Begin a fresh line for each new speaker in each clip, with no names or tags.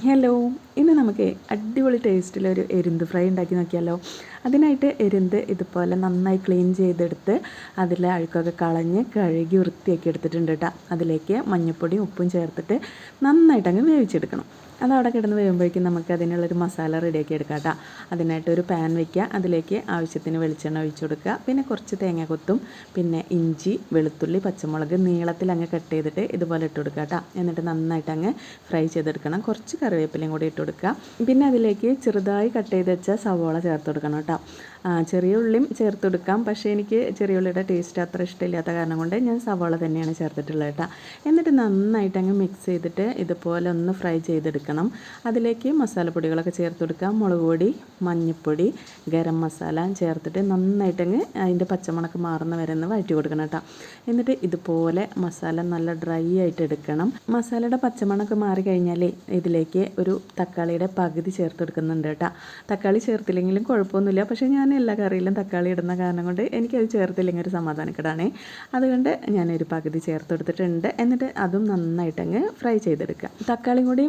Hello ഇന്ന് നമുക്ക് അടിപൊളി ടേസ്റ്റിലൊരു എരുന്ത് ഫ്രൈ ഉണ്ടാക്കി നോക്കിയാലോ. അതിനായിട്ട് എരുന്ത് ഇതുപോലെ നന്നായി ക്ലീൻ ചെയ്തെടുത്ത് അതിലെ അഴുക്കൊക്കെ കളഞ്ഞ് കഴുകി വൃത്തിയാക്കി എടുത്തിട്ടുണ്ട് കേട്ടോ. അതിലേക്ക് മഞ്ഞൾപ്പൊടിയും ഉപ്പും ചേർത്തിട്ട് നന്നായിട്ട് അങ്ങ് വേവിച്ചെടുക്കണം. അത് അവിടെ കിടന്ന് വരുമ്പോഴേക്കും നമുക്ക് അതിനുള്ളൊരു മസാല റെഡിയാക്കി എടുക്കാം കേട്ടോ. അതിനായിട്ട് ഒരു പാൻ വയ്ക്കുക അതിലേക്ക് ആവശ്യത്തിന് വെളിച്ചെണ്ണ ഒഴിച്ചു കൊടുക്കുക. പിന്നെ കുറച്ച് തേങ്ങ കൊത്തും പിന്നെ ഇഞ്ചി വെളുത്തുള്ളി പച്ചമുളക് നീളത്തിൽ അങ്ങ് കട്ട് ചെയ്തിട്ട് ഇതുപോലെ ഇട്ട് കൊടുക്കുക കേട്ടോ. എന്നിട്ട് നന്നായിട്ട് അങ്ങ് ഫ്രൈ ചെയ്തെടുക്കണം. കുറച്ച് കറിവേപ്പിലയും കൂടി ഇട്ട് കൊടുക്കുക. പിന്നെ അതിലേക്ക് ചെറുതായി കട്ട് ചെയ്ത് വെച്ച സവോള ചേർത്ത് കൊടുക്കണം കേട്ടോ. ചെറിയ ഉള്ളിയും ചേർത്ത് കൊടുക്കാം. പക്ഷേ എനിക്ക് ചെറിയ ഉള്ളിയുടെ ടേസ്റ്റ് അത്ര ഇഷ്ടമില്ലാത്ത കാരണം കൊണ്ട് ഞാൻ സവോള തന്നെയാണ് ചേർത്തിട്ടുള്ളത് കേട്ടോ. എന്നിട്ട് നന്നായിട്ട് അങ്ങ് മിക്സ് ചെയ്തിട്ട് ഇതുപോലെ ഒന്ന് ഫ്രൈ ചെയ്തെടുക്കണം അതിലേക്ക് മസാലപ്പൊടികളൊക്കെ ചേർത്ത് കൊടുക്കാം മുളക് പൊടി മഞ്ഞൾപ്പൊടി ഗരം മസാല ചേർത്തിട്ട് നന്നായിട്ടങ്ങ് അതിന്റെ പച്ചമണക്ക് മാറുന്ന വരെ ഒന്ന് വഴറ്റി കൊടുക്കണം കേട്ടോ. എന്നിട്ട് ഇതുപോലെ മസാല നല്ല ഡ്രൈ ആയിട്ട് എടുക്കണം. മസാലയുടെ പച്ചമണക്ക് മാറി കഴിഞ്ഞാൽ ഇതിലേക്ക് ഒരു തക്കാളിയുടെ പകുതി ചേർത്ത് കൊടുക്കുന്നുണ്ട് കേട്ടോ. തക്കാളി ചേർത്തില്ലെങ്കിലും കുഴപ്പമൊന്നുമില്ല. പക്ഷേ ഞാൻ എല്ലാ കറിയിലും തക്കാളി ഇടുന്ന കാരണം കൊണ്ട് എനിക്കത് ചേർത്തില്ലെങ്കിൽ ഒരു സമാധാനക്കെടാണേ. അതുകൊണ്ട് ഞാനൊരു പകുതി ചേർത്ത് കൊടുത്തിട്ടുണ്ട്. എന്നിട്ട് അതും നന്നായിട്ടങ്ങ് ഫ്രൈ ചെയ്തെടുക്കുക. തക്കാളിയും കൂടി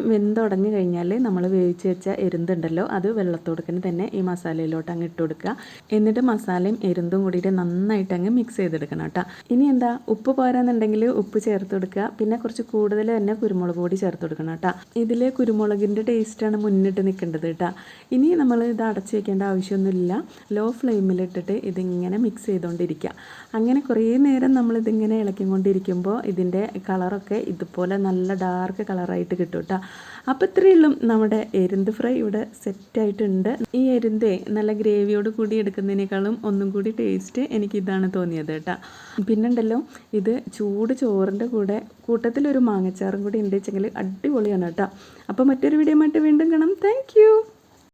വെന്തുടഞ്ഞു കഴിഞ്ഞാൽ നമ്മൾ വേവിച്ച് വെച്ച എരുന്തുണ്ടല്ലോ അത് വെള്ളത്തോടുക്കന് തന്നെ ഈ മസാലയിലോട്ട് അങ്ങ് ഇട്ട് കൊടുക്കുക. എന്നിട്ട് മസാലയും എരുന്തും കൂടിയിട്ട് നന്നായിട്ട് അങ്ങ് മിക്സ് ചെയ്തെടുക്കണം കേട്ടോ. ഇനി എന്താ ഉപ്പ് പോരാന്നുണ്ടെങ്കിൽ ഉപ്പ് ചേർത്ത് കൊടുക്കുക. പിന്നെ കുറച്ച് കൂടുതൽ തന്നെ കുരുമുളക് പൊടി ചേർത്ത് കൊടുക്കണം കേട്ടോ. ഇതിൽ കുരുമുളകിന്റെ ടേസ്റ്റാണ് മുന്നിട്ട് നിൽക്കേണ്ടത് കേട്ടോ. ഇനി നമ്മൾ ഇത് അടച്ച് വെക്കേണ്ട ആവശ്യമൊന്നുമില്ല. ലോ ഫ്ലെയിമിലിട്ടിട്ട് ഇതിങ്ങനെ മിക്സ് ചെയ്തുകൊണ്ടിരിക്കുക അങ്ങനെ കുറേ നേരം നമ്മളിതിങ്ങനെ ഇളക്കിക്കൊണ്ടിരിക്കുമ്പോൾ ഇതിന്റെ കളറൊക്കെ ഇതുപോലെ നല്ല ഡാർക്ക് കളറായിട്ട് കിട്ടും കേട്ടോ. ഇത്രയേ ഉള്ളൂ നമ്മുടെ എരുന്ത് ഫ്രൈ ഇവിടെ സെറ്റായിട്ടുണ്ട് ഈ എരുന്തേ നല്ല ഗ്രേവിയോട് കൂടി എടുക്കുന്നതിനേക്കാളും ഒന്നും കൂടി ടേസ്റ്റ് എനിക്ക് ഇതാണ് തോന്നിയത് കേട്ടോ. പിന്നുണ്ടല്ലോ ഇത് ചൂട് ചോറിന്റെ കൂടെ കൂട്ടത്തിലൊരു മാങ്ങച്ചാറും കൂടി ഉണ്ട് വെച്ചെങ്കിൽ അടിപൊളിയാണ് കേട്ടോ. അപ്പോൾ മറ്റൊരു വീഡിയോ ആയിട്ട് വീണ്ടും കാണാം. താങ്ക്